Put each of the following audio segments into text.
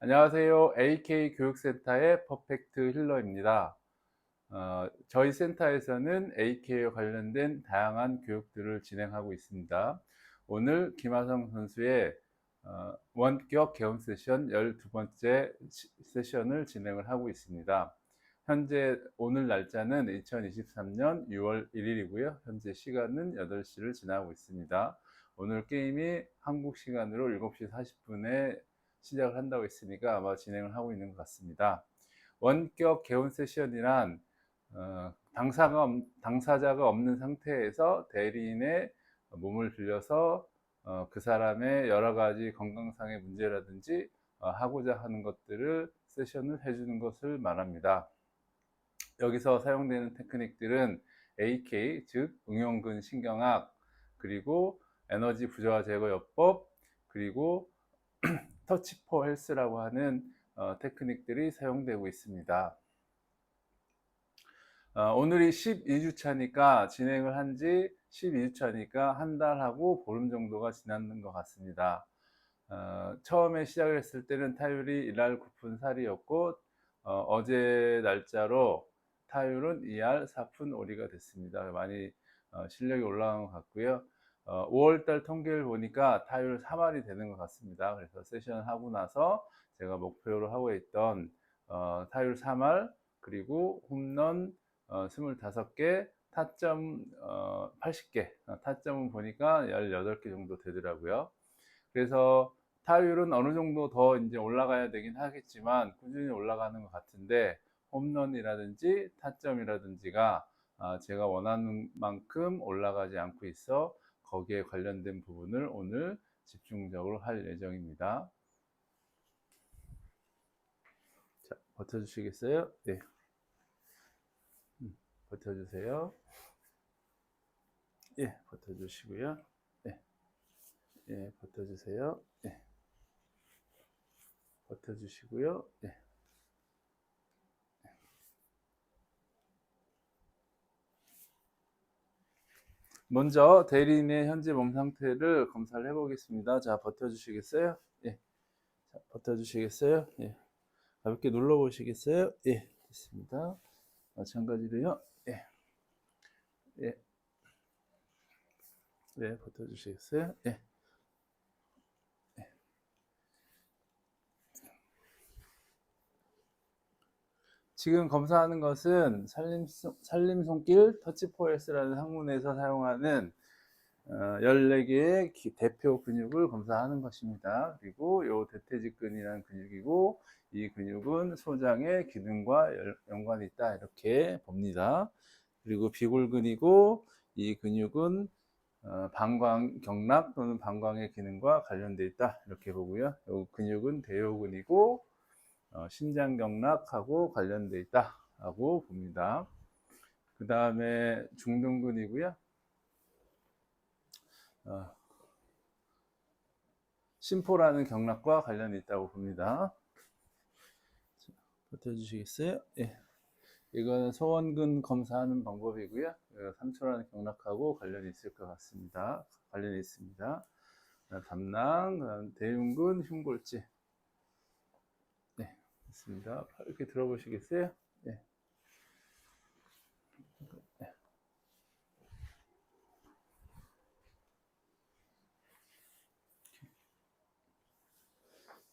안녕하세요. AK 교육센터의 퍼펙트 힐러입니다. 어, 저희 센터에서는 AK와 관련된 다양한 교육들을 진행하고 있습니다. 오늘 김하성 선수의 어, 원격 개원 세션 12번째 세션을 진행을 하고 있습니다. 현재 오늘 날짜는 2023년 6월 1일이고요. 현재 시간은 8시를 지나고 있습니다. 오늘 게임이 한국 시간으로 7시 40분에 시작을 한다고 했으니까 아마 진행을 하고 있는 것 같습니다. 원격 개원 세션이란 어, 당사가, 당사자가 없는 상태에서 대리인의 몸을 빌려서 어, 그 사람의 여러 가지 건강상의 문제라든지 어, 하고자 하는 것들을 세션을 해주는 것을 말합니다. 여기서 사용되는 테크닉들은 AK, 즉 응용근 신경학, 그리고 에너지 부조화 제거 요법, 그리고 터치포 헬스라고 하는 어, 테크닉들이 사용되고 있습니다. 어, 오늘이 12주차니까 진행을 한 지 12주차니까 한 달하고 보름 정도가 지났는 것 같습니다. 어, 처음에 시작을 했을 때는 타율이 1할 9푼 살이었고 어, 제 날짜로 타율은 2할 4푼 5리가 됐습니다. 많이 어, 실력이 올라간 것 같고요. 어, 5월달 통계를 보니까 타율 3할이 되는 것 같습니다. 그래서 세션을 하고 나서 제가 목표로 하고 있던 어, 타율 3할 그리고 홈런 어, 25개 타점 어, 80개 어, 타점은 보니까 18개 정도 되더라고요. 그래서 타율은 어느 정도 더 이제 올라가야 되긴 하겠지만 꾸준히 올라가는 것 같은데 홈런이라든지 타점이라든지가 아, 제가 원하는 만큼 올라가지 않고 있어 거기에 관련된 부분을 오늘 집중적으로 할 예정입니다. 자, 버텨주시겠어요? 네. 음, 버텨주세요. 예, 버텨주시고요. 예, 예, 버텨주세요. 예, 버텨주시고요. 예. 먼저 대리인의 현재 몸 상태를 검사를 해보겠습니다. 자, 버텨주시겠어요? 예. 자, 버텨주시겠어요? 예. 가볍게 눌러보시겠어요? 예. 됐습니다. 마찬가지로요. 예. 예. 네, 버텨주시겠어요? 예. 지금 검사하는 것은 살림, 살림 손길 터치포에스라는 학문에서 사용하는 어, 14개의 기, 대표 근육을 검사하는 것입니다. 그리고 이 대퇴직근이라는 근육이고 이 근육은 소장의 기능과 연관이 있다 이렇게 봅니다. 그리고 비골근이고 이 근육은 어, 방광 경락 또는 방광의 기능과 관련되어 있다 이렇게 보고요. 이 근육은 대요근이고 어, 신장 경락하고 관련되어 있다라고 봅니다. 그 다음에 중등근이고요. 어, 심포라는 경락과 관련이 있다고 봅니다. 자, 버텨주시겠어요? 예. 이거는 소원근 검사하는 방법이고요. 3초라는 경락하고 관련이 있을 것 같습니다. 관련이 있습니다. 담낭, 대흉근, 흉골지. 있습니다. 이렇게 들어보시겠어요? 네.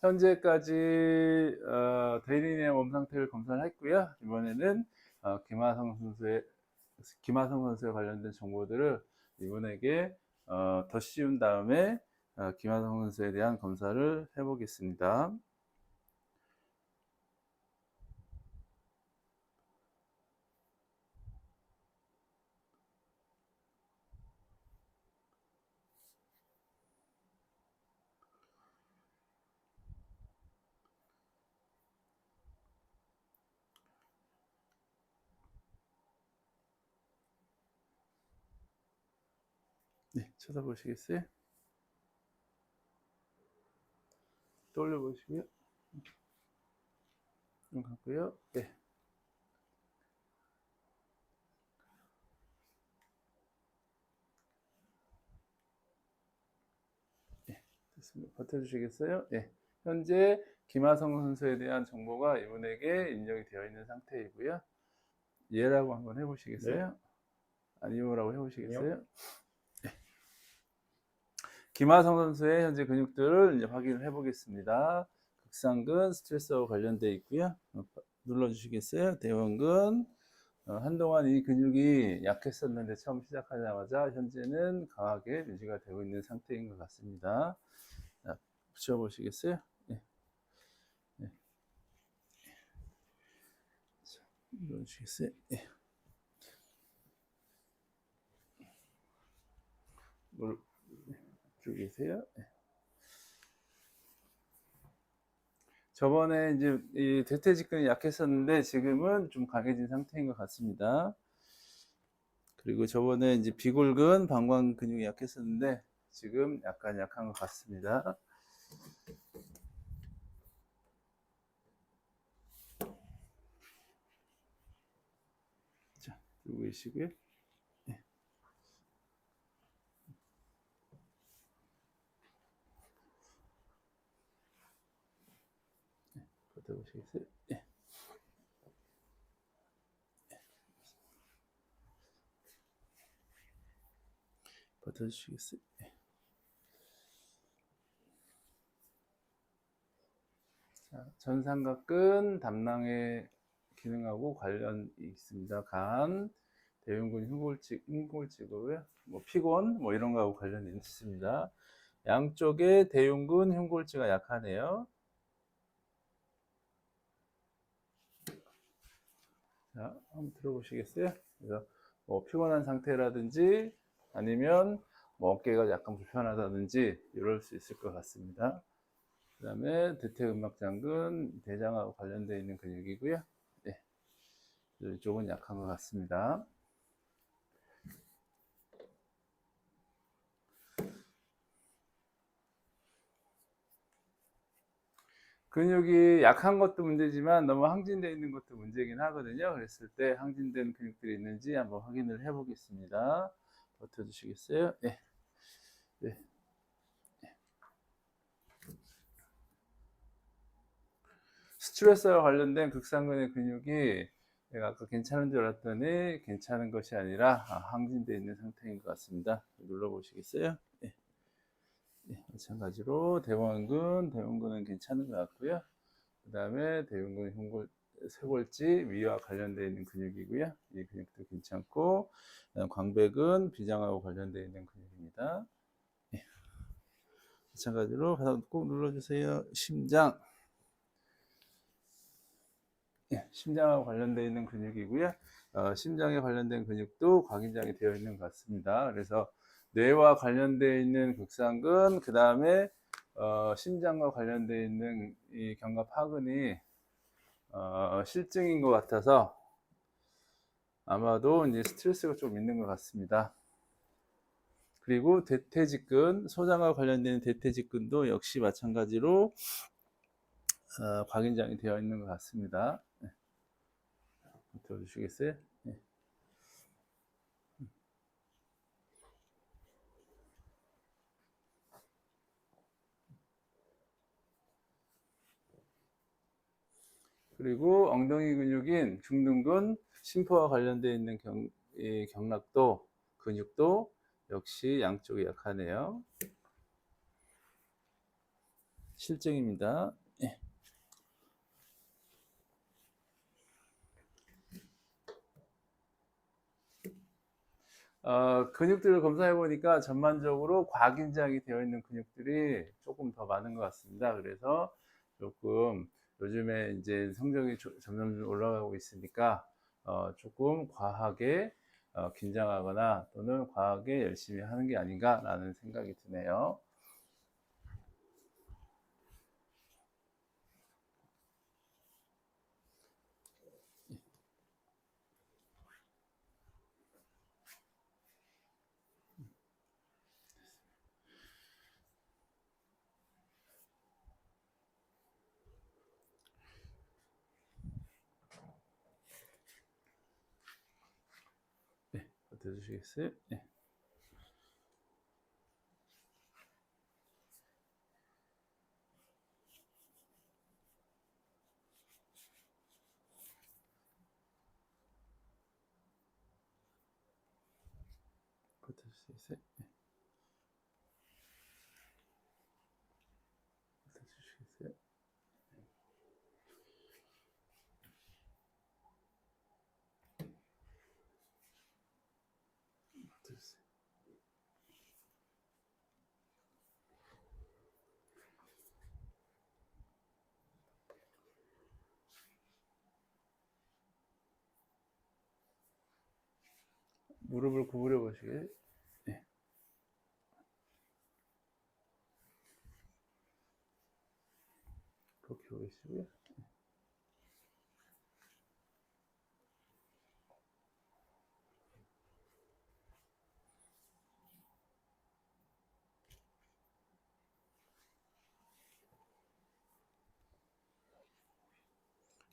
현재까지 어, 대리인의 몸 상태를 검사를 했고요. 이번에는 어, 김하성 선수의 김하성 선수에 관련된 정보들을 이분에게 어, 더 씌운 다음에 어, 김하성 선수에 대한 검사를 해보겠습니다. 네, 쳐다보시겠어요? 떠올려 보시고요. 좀 갖고요. 네. 네, 됐습니다. 버텨주시겠어요? 네. 현재 김하성 선수에 대한 정보가 이분에게 입력이 되어 있는 상태이고요. 예라고 한번 해보시겠어요? 아니요라고 해보시겠어요? 네. 김하성 선수의 현재 근육들을 이제 확인을 해보겠습니다. 극상근 스트레스와 관련되어 있고요. 어, 눌러주시겠어요? 대원근 어, 한동안 이 근육이 약했었는데 처음 시작하자마자 현재는 강하게 유지가 되고 있는 상태인 것 같습니다. 자, 붙여보시겠어요? 네. 네. 자, 눌러주시겠어요? 네. 물, 쭉 계세요? 네. 저번에 이제 이 대퇴직근이 약했었는데 지금은 좀 강해진 상태인 것 같습니다. 그리고 저번에 이제 비골근, 방광 근육이 약했었는데 지금 약간 약한 것 같습니다. 자, 들고 계시고요. 네. 버텨 보시겠어요? 예. 버텨주시겠어요? 예. 자, 전삼각근 담낭의 기능하고 관련이 있습니다. 간, 대흉근 흉골직, 흉골직고요. 뭐 피곤, 뭐 이런 거하고 관련이 있습니다. 양쪽에 대흉근 흉골지가 약하네요. 자, 한번 들어보시겠어요? 그래서 뭐 피곤한 상태라든지 아니면 뭐 어깨가 약간 불편하다든지 이럴 수 있을 것 같습니다. 그 다음에 대퇴근막장근 대장하고 관련되어 있는 근육이고요. 네. 이쪽은 약한 것 같습니다. 근육이 약한 것도 문제지만 너무 항진되어 있는 것도 문제긴 하거든요. 그랬을 때 항진된 근육들이 있는지 한번 확인을 해 보겠습니다. 버텨주시겠어요? 네. 네. 스트레스와 관련된 극상근의 근육이 내가 아까 괜찮은 줄 알았더니 괜찮은 것이 아니라 항진되어 있는 상태인 것 같습니다. 눌러보시겠어요? 네. 네, 마찬가지로 대원근, 대원근은 괜찮은 것 같고요. 그 다음에 대원근 흉골, 쇄골지 위와 관련되어 있는 근육이고요. 이 근육도 괜찮고, 광배근 비장하고 관련되어 있는 근육입니다. 네. 마찬가지로 바닥 꼭 눌러주세요. 심장. 네, 심장하고 관련되어 있는 근육이고요. 어, 심장에 관련된 근육도 각인장이 되어 있는 것 같습니다. 그래서 뇌와 관련되어 있는 극상근, 그 다음에 어, 심장과 관련되어 있는 이 견갑하근이 어, 실증인 것 같아서 아마도 이제 스트레스가 좀 있는 것 같습니다. 그리고 대퇴직근, 소장과 관련된 대퇴직근도 역시 마찬가지로 어, 각인장이 되어 있는 것 같습니다. 네. 들어주시겠어요? 그리고 엉덩이 근육인 중둔근, 심포와 관련되어 있는 경, 경락도, 근육도 역시 양쪽이 약하네요. 실증입니다. 예. 어, 근육들을 검사해 보니까 전반적으로 과긴장이 되어 있는 근육들이 조금 더 많은 것 같습니다. 그래서 조금 요즘에 이제 성적이 점점 올라가고 있으니까 어, 조금 과하게 어, 긴장하거나 또는 과하게 열심히 하는 게 아닌가라는 생각이 드네요. projesi projesi 무릎을 구부려 보시게. 네. 그렇게 보시고요.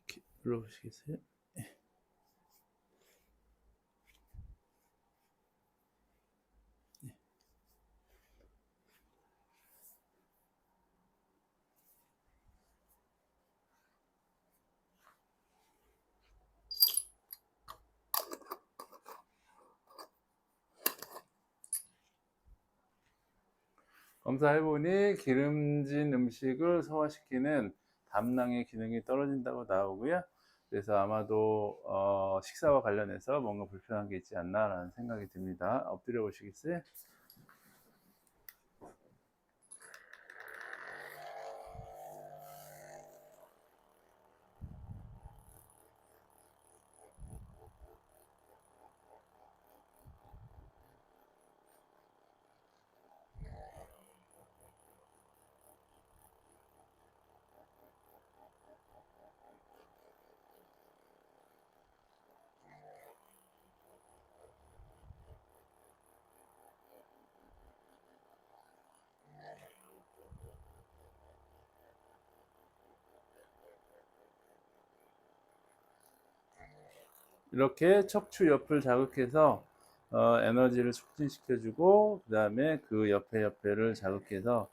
이렇게 눌러보시겠어요? 검사해보니 기름진 음식을 소화시키는 담낭의 기능이 떨어진다고 나오고요. 그래서 아마도 어, 식사와 관련해서 뭔가 불편한 게 있지 않나라는 생각이 듭니다. 엎드려 보시겠어요? 이렇게 척추 옆을 자극해서 어, 에너지를 촉진시켜주고 그 다음에 그 옆에 옆에를 자극해서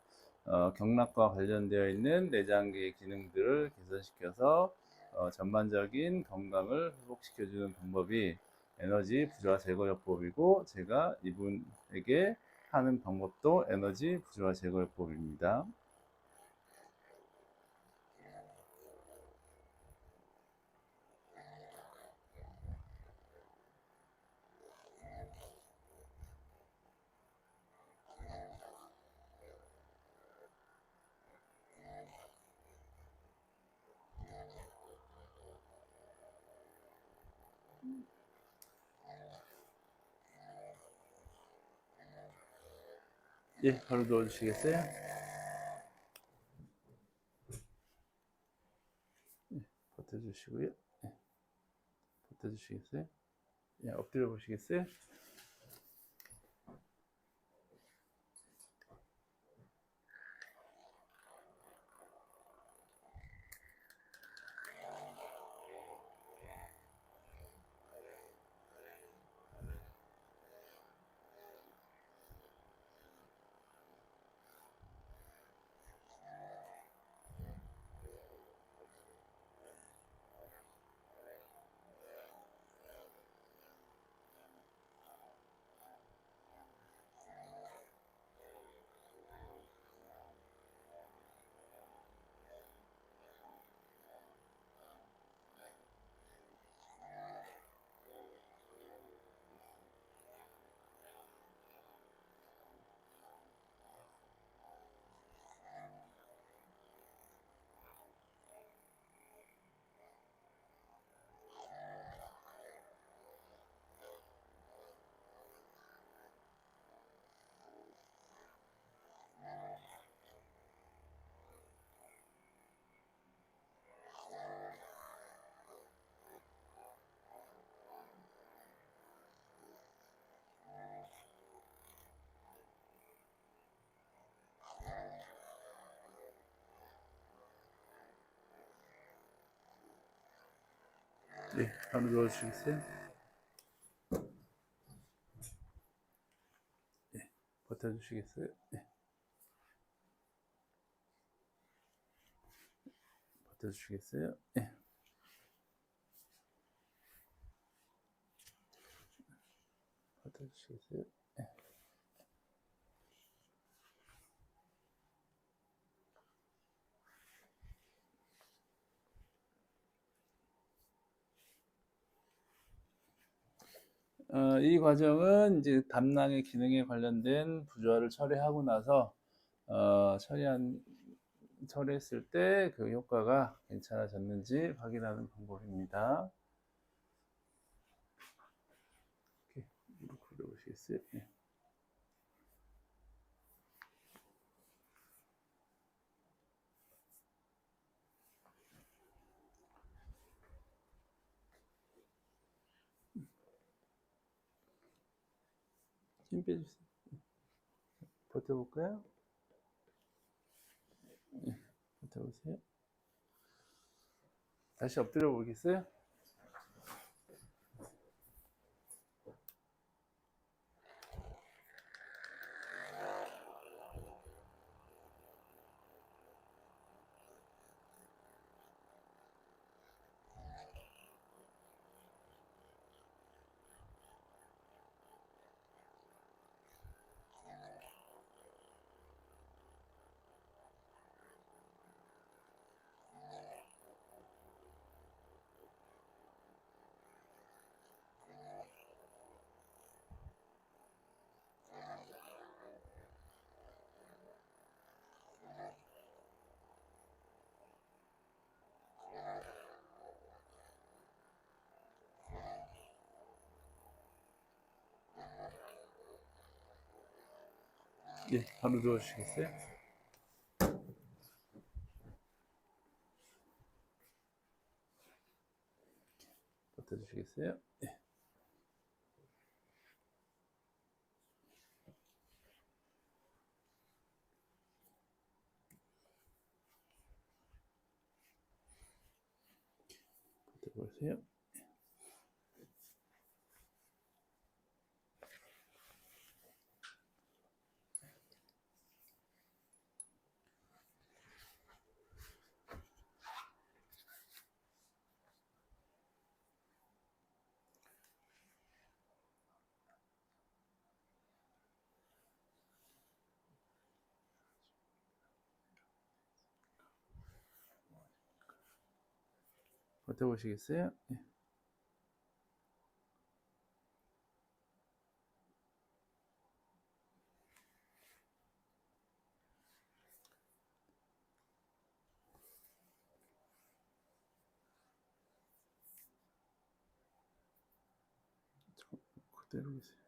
어, 경락과 관련되어 있는 내장계의 기능들을 개선시켜서 어, 전반적인 건강을 회복시켜주는 방법이 에너지 부조화 제거요법이고 제가 이분에게 하는 방법도 에너지 부조화 제거요법입니다. 예, 바로 넣어주시겠어요? 예, 버텨주시고요. 예, 버텨주시겠어요? 예, 엎드려 보시겠어요? 예, 바로 넣어주시겠어요? 예, 버텨주시겠어요? 예. 버텨주시겠어요? 예. 버텨주시겠어요? 어, 이 과정은 이제 담낭의 기능에 관련된 부조화를 처리하고 나서 어, 처리한 처리했을 때 그 효과가 괜찮아졌는지 확인하는 방법입니다. 이렇게 무릎 꿇어보시겠어요? 예. 힘 빼주세요. 버텨볼까요? 예, 버텨보세요. 다시 엎드려 보겠어요? 예, 바로 누워주시겠어요? 버텨주시겠어요? 예. 버텨보세요. 버텨보시겠어요? 예. 저 그대로 계세요.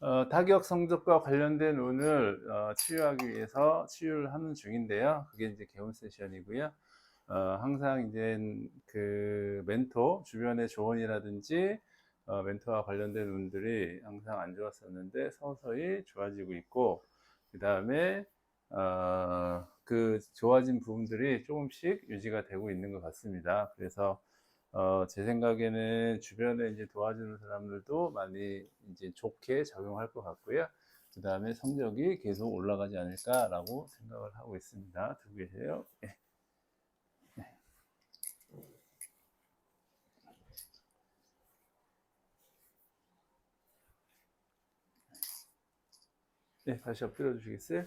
어, 타격 성적과 관련된 운을 어, 치유하기 위해서 치유를 하는 중인데요. 그게 이제 개운 세션이고요. 어, 항상 이제 그 멘토 주변의 조언이라든지 어, 멘토와 관련된 운들이 항상 안 좋았었는데 서서히 좋아지고 있고 그 다음에 어, 그 좋아진 부분들이 조금씩 유지가 되고 있는 것 같습니다. 그래서 어, 제 생각에는 주변에 이제 도와주는 사람들도 많이 이제 좋게 작용할 것 같고요. 그 다음에 성적이 계속 올라가지 않을까라고 생각을 하고 있습니다. 들고 계세요. 예. 네. 네, 다시 엎드려 주시겠어요?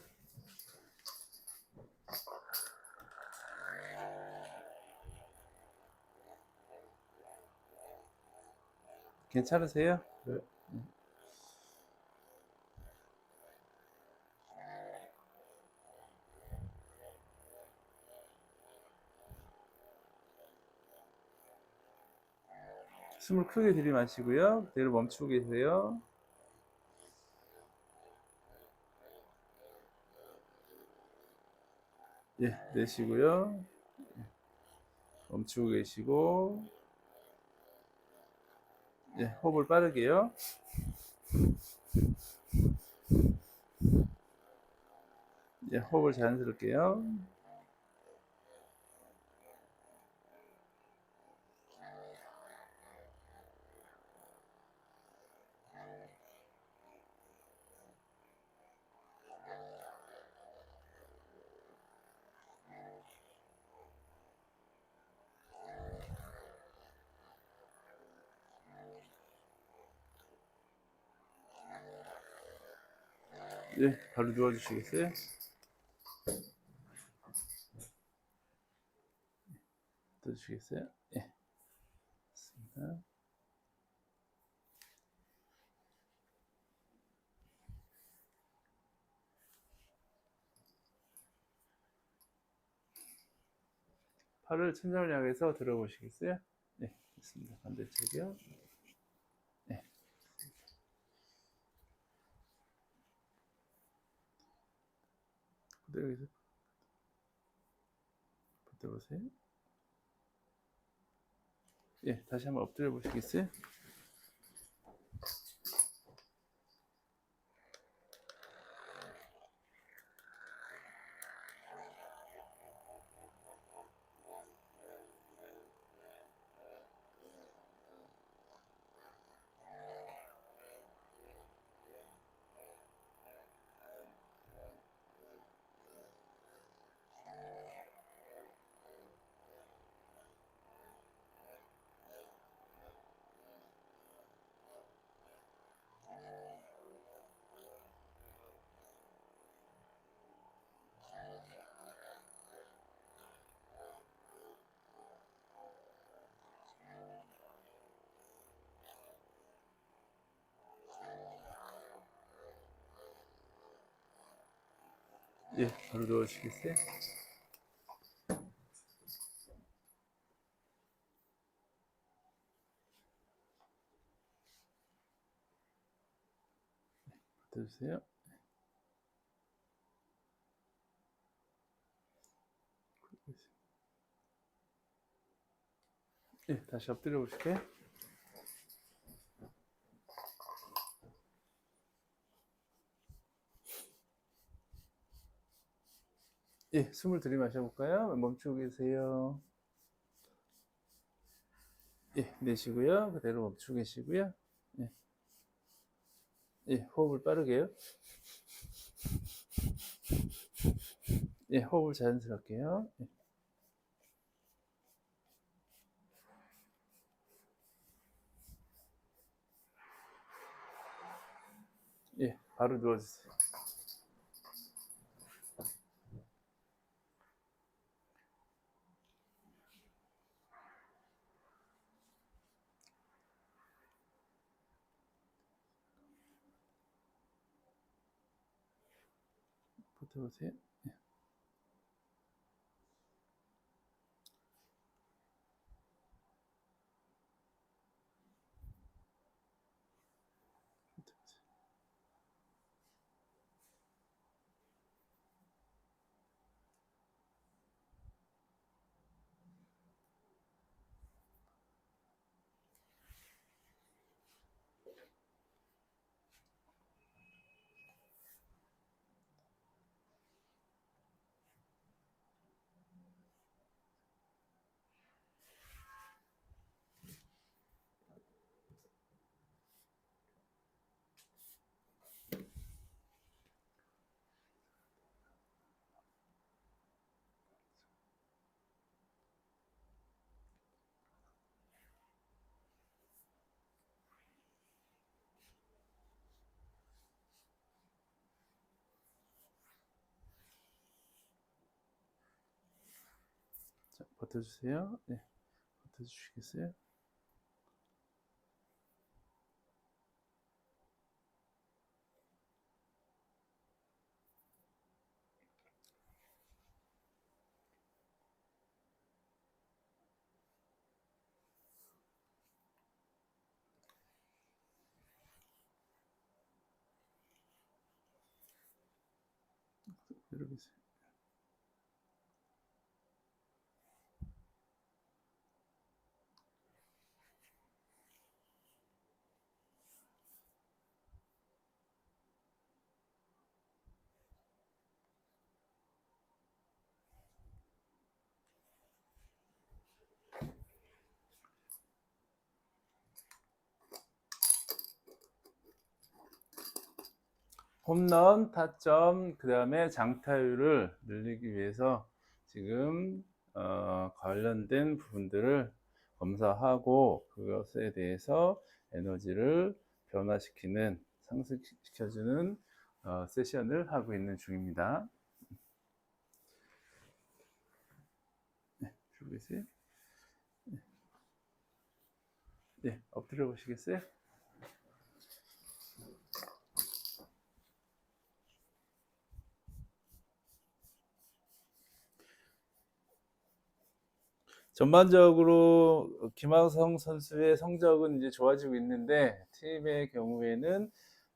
괜찮으세요? 네. 숨을 크게 들이마시고요. 그대로 멈추고 계세요. 예, 내쉬고요. 예, 멈추고 계시고, 예, 호흡을 빠르게요. 예, 호흡을 자연스럽게요. 예, 바로 누워주시겠어요? 떠주시겠어요? 예. 좋습니다. 팔을 천장을 향해서 들어보시겠어요? 네, 됐습니다. 반대쪽이요. 네. 그대로 계속 버텨보세요. 예, 다시 한번 엎드려 보시겠어요? 예, 바로 누워주시겠어요? 버텨주세요. 예, 다시 엎드려 보실게요. 예, 숨을 들이마셔 볼까요? 멈추고 계세요. 예, 내쉬고요. 그대로 멈추고 계시고요. 예. 예, 호흡을 빠르게요. 예, 호흡을 자연스럽게요. 예. 예, 바로 누워주세요. 버텨보세 버텨주세요. 네, 버텨주시겠어요? 이러고 있어요. 홈런, 타점, 그 다음에 장타율을 늘리기 위해서 지금 어, 관련된 부분들을 검사하고 그것에 대해서 에너지를 변화시키는 상승시켜주는 어, 세션을 하고 있는 중입니다. 네, 계세요? 네. 네, 엎드려 보시겠어요? 전반적으로 김하성 선수의 성적은 이제 좋아지고 있는데 팀의 경우에는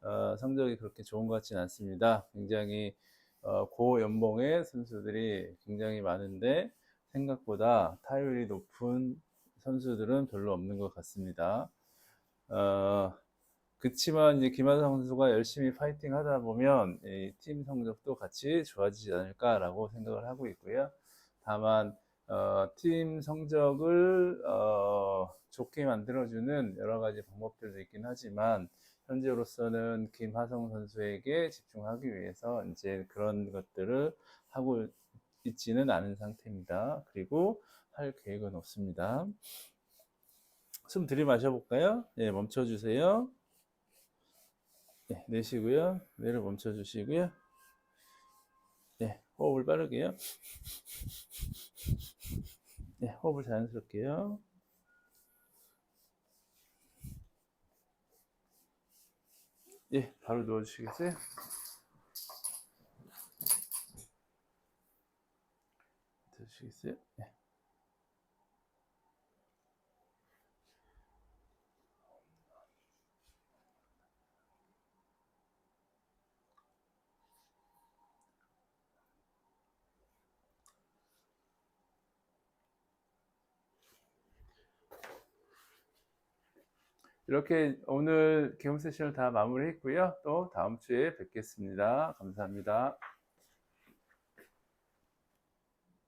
어, 성적이 그렇게 좋은 것 같지는 않습니다. 굉장히 어, 고연봉의 선수들이 굉장히 많은데 생각보다 타율이 높은 선수들은 별로 없는 것 같습니다. 어, 그치만 이제 김하성 선수가 열심히 파이팅 하다 보면 이팀 성적도 같이 좋아지지 않을까라고 생각을 하고 있고요. 다만 어, 팀 성적을 어, 좋게 만들어주는 여러 가지 방법들도 있긴 하지만 현재로서는 김하성 선수에게 집중하기 위해서 이제 그런 것들을 하고 있지는 않은 상태입니다. 그리고 할 계획은 없습니다. 숨 들이마셔 볼까요? 네, 멈춰 주세요. 네, 내쉬고요. 내를 멈춰 주시고요. 네, 호흡을 빠르게요. 네, 호흡을 자연스럽게요. 예, 바로 누워주시겠어요? 드시겠어요? 네. 이렇게 오늘 개움 세션을 다 마무리했고요. 또 다음 주에 뵙겠습니다. 감사합니다.